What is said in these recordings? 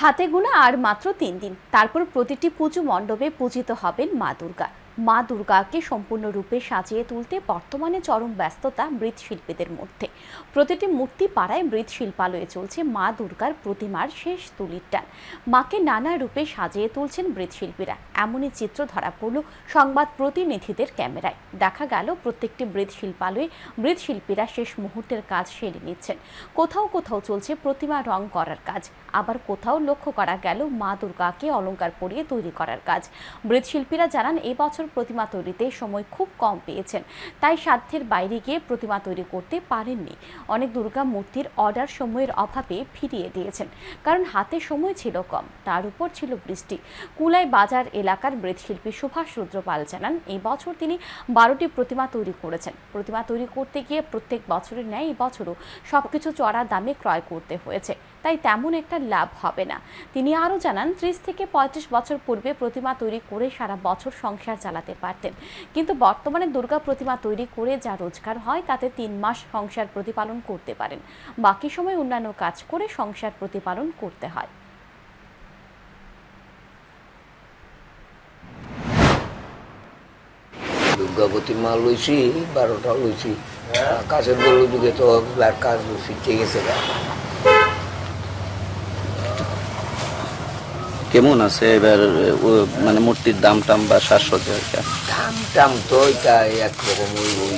হাতে গোনা আর মাত্র তিন দিন। তারপর প্রতিটি পুজো মণ্ডপে পূজিত হবেন মা দুর্গা। মা দুর্গাকে সম্পূর্ণরূপে সাজিয়ে তুলতে বর্তমানে চরম ব্যস্ততা মৃৎশিল্পীদের মধ্যে। প্রতিটি মূর্তি পাড়ায় মৃৎশিল্পালয়ে চলছে মা দুর্গার প্রতিমার শেষ তুলির টান মাকে নানা রূপে সাজিয়ে তুলছেন মৃৎশিল্পীরা। এমনই চিত্র ধরা পড়ল সংবাদ প্রতিনিধিদের ক্যামেরায়। দেখা গেল প্রত্যেকটি মৃৎশিল্পালয়ে মৃৎশিল্পীরা শেষ মুহূর্তের কাজ সেরে নিচ্ছেন। কোথাও কোথাও চলছে প্রতিমা রং করার কাজ। আবার কোথাও লক্ষ্য করা গেল মা দুর্গাকে অলংকার পরিয়ে তৈরি করার কাজ। মৃৎশিল্পীরা জানান এই বছর প্রতিমা তৈরিতে সময় খুব কম পেয়েছেন। তাই সাধ্যের বাইরে গিয়ে প্রতিমা তৈরি করতে পারেননি। অনেক দুর্গা মূর্তির অর্ডার সময়ের অভাবে ফিরিয়ে দিয়েছেন। কারণ হাতে সময় ছিল কম, তার উপর ছিল বৃষ্টি। কুলাই বাজার এলাকার মৃৎশিল্পী সুভাষ রুদ্রপাল জানান, এই বছর তিনি বারোটি প্রতিমা তৈরি করেছেন। প্রতিমা তৈরি করতে গিয়ে প্রত্যেক বছরের ন্যায় এই বছরও সবকিছু চড়া দামে ক্রয় করতে হয়েছে। তাই তেমন একটা লাভ হবে না। তিনি আরও জানান, ত্রিশ থেকে পঁয়ত্রিশ বছর পূর্বে প্রতিমা তৈরি করে সারা বছর সংসার চালাতে পারতেন। কিন্তু বর্তমানে দুর্গা প্রতিমা তৈরি করে যা রোজগার হয়, তাতে তিন মাস সংসার প্রতিপালন করতে পারেন। বাকি সময় অন্যান্য কাজ করে সংসার প্রতিপালন করতে হয়। দুর্গা প্রতিমা লইছি, বারোটা লইছি। যুগে তো কাজ গেছে কেমন আছে এবার মানে মূর্তির দাম টাম বা সাজসজ্জা এটা দাম টাম তো এটা একরকম ওই ওই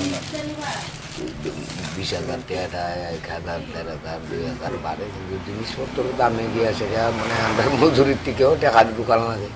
বিশ হাজার টাকা এক হাজার, দেড় হাজার, দুই হাজার বারো কিন্তু জিনিসপত্রের দামে গিয়েছে আছে মানে আমরা মজুরির থেকেও টাকা দোকান লাগে